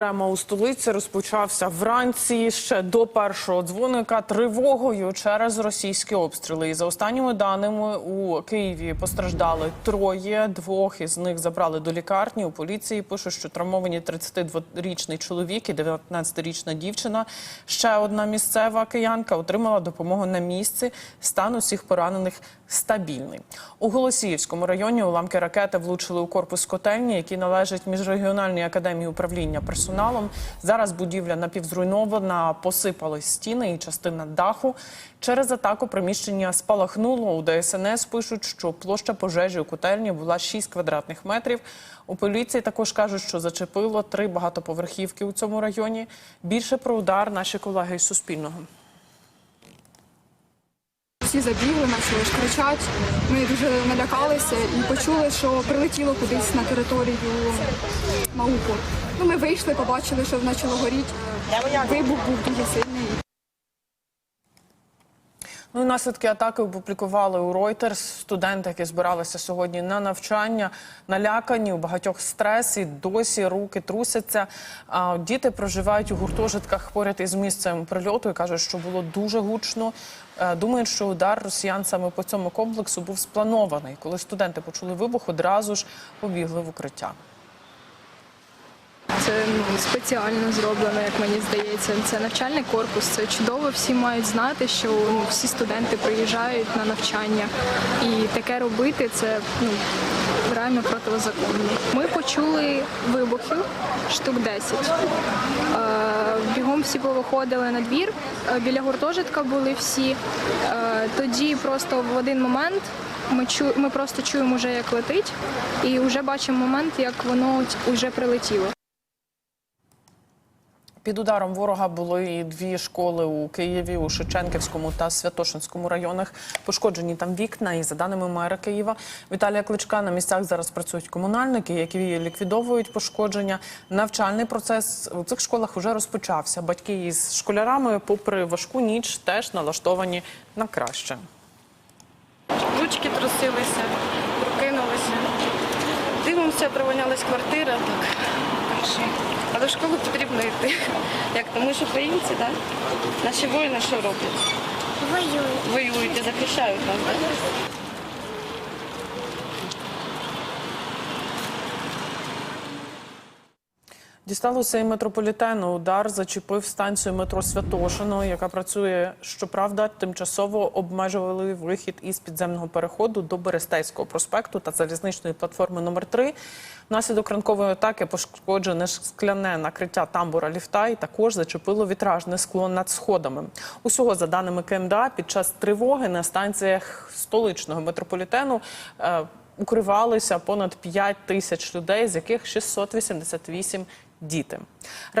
Прямо у столиці розпочався вранці ще до першого дзвоника тривогою через російські обстріли. І за останніми даними у Києві постраждали троє. Двох із них забрали до лікарні. У поліції пишуть, що травмовані 32-річний чоловік і 19-річна дівчина. Ще одна місцева киянка отримала допомогу на місці. Стан усіх поранених стабільний. У Голосіївському районі уламки ракети влучили у корпус котельні, який належить міжрегіональній академії управління персоналом. Зараз будівля напівзруйнована, посипались стіни і частина даху. Через атаку приміщення спалахнуло. У ДСНС пишуть, що площа пожежі у котельні була 6 квадратних метрів. У поліції також кажуть, що зачепило три багатоповерхівки у цьому районі. Більше про удар наші колеги із Суспільного. Всі забігли, почали кричати. Ми дуже налякалися і почули, що прилетіло кудись на територію Маупу. Ну, ми вийшли, побачили, що почало горіти. Вибух був дуже сильний. Ну наслідки атаки опублікували у Reuters. Студенти, які збиралися сьогодні на навчання, налякані у багатьох стрес і досі руки трусяться. А діти проживають у гуртожитках поряд із місцем прильоту і кажуть, що було дуже гучно. Е, Думають, що удар росіян саме по цьому комплексу був спланований. Коли студенти почули вибух, одразу ж побігли в укриття. Це ну, спеціально зроблено, як мені здається. Це навчальний корпус. Це чудово. Всі мають знати, що ну, всі студенти приїжджають на навчання, і таке робити це ну реально протизаконно. Ми почули вибухів штук 10. Е, Бігом всі повиходили на двір. Е, Біля гуртожитка були всі. Е, Тоді просто в один момент. Ми чу, ми просто чуємо вже, як летить, і вже бачимо момент, як воно вже прилетіло. Під ударом ворога були і дві школи у Києві, у Шевченківському та Святошинському районах. Пошкоджені там вікна. І за даними мера Києва Віталія Кличка, на місцях зараз працюють комунальники, які ліквідовують пошкодження. Навчальний процес у цих школах вже розпочався. Батьки із школярами, попри важку ніч, теж налаштовані на краще. ручки трусилися, прокинулися. Дивимося, провонялась квартира, так. так що. А до школи потрібно йти. Як тому, що українці, так? Наші воїни що роблять? Воюють. Воюють і захищають нас, так? Дісталося і метрополітену. Удар зачепив станцію метро Святошино, яка працює. Щоправда, тимчасово обмежували вихід із підземного переходу до Берестейського проспекту та залізничної платформи номер 3 Внаслідок ранкової атаки пошкоджене скляне накриття тамбура ліфта і також зачепило вітражне скло над сходами. Усього за даними КМДА, під час тривоги на станціях столичного метрополітену. Укривалися понад 5 тисяч людей, з яких 688 діти.